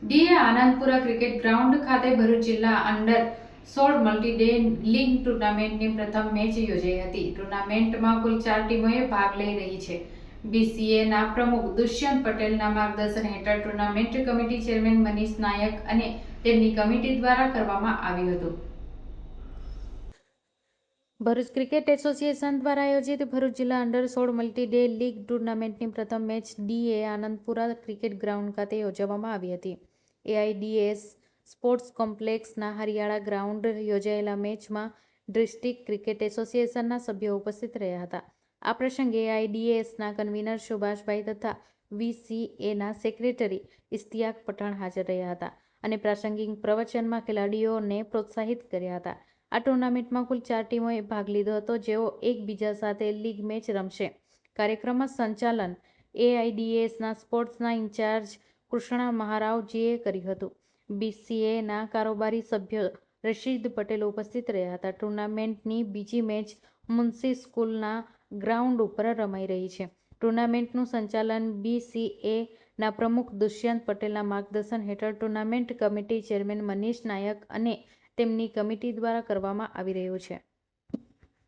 DA Anandpura cricket ground ખાતે ભરૂચ જિલ્લા under સોળ મલ્ટી ડે લીગ ટુર્નામેન્ટની પ્રથમ મેચ યોજાઈ હતી. ટુર્નામેન્ટમાં કુલ ચાર ટીમોએ ભાગ લઈ રહી છે. બીસીએના પ્રમુખ દુષ્યંત પટેલના માર્ગદર્શન હેઠળ tournament committee chairman Manish Nayak અને તેમની કમિટી દ્વારા કરવામાં આવ્યું હતું. ભરૂચ ક્રિકેટ એસોસિએશન દ્વારા આયોજિત ભરૂચ જિલ્લા અંડર સોળ મલ્ટી ડે લીગ ટુર્નામેન્ટની પ્રથમ match DA Anandpura cricket ground ખાતે યોજવામાં આવી હતી. એઆઈડીએસ સ્પોર્ટ્સ કોમ્પ્લેક્સના હરિયાળા ગ્રાઉન્ડ યોજાયેલા મેચમાં ડિસ્ટ્રિક્ટ ક્રિકેટ એસોસિએશનના સભ્યો ઉપસ્થિત રહ્યા હતા. આ પ્રસંગે એઆઈડીએસના કન્વીનર સુભાષભાઈ તથા વીસીએના સેક્રેટરી ઇશ્તિયાક પઠાણ હાજર રહ્યા હતા અને પ્રાસંગિક પ્રવચનમાં ખેલાડીઓને પ્રોત્સાહિત કર્યા હતા. આ ટુર્નામેન્ટમાં કુલ ચાર ટીમોએ ભાગ લીધો હતો, જેઓ એકબીજા સાથે લીગ મેચ રમશે. કાર્યક્રમમાં સંચાલન એઆઈડીએસના સ્પોર્ટ્સના ઇન્ચાર્જ કૃષ્ણા મહારાવજીએ કર્યું હતું. બીસીએના કારોબારી સભ્ય રશીદ પટેલ ઉપસ્થિત રહ્યા હતા. ટુર્નામેન્ટની બીજી મેચ મુન્સી સ્કૂલના ગ્રાઉન્ડ ઉપર રમાઈ રહી છે. ટુર્નામેન્ટનું સંચાલન બીસીએના પ્રમુખ દુષ્યંત પટેલના માર્ગદર્શન હેઠળ tournament committee chairman Manish Nayak અને તેમની કમિટી દ્વારા કરવામાં આવી રહ્યો છે.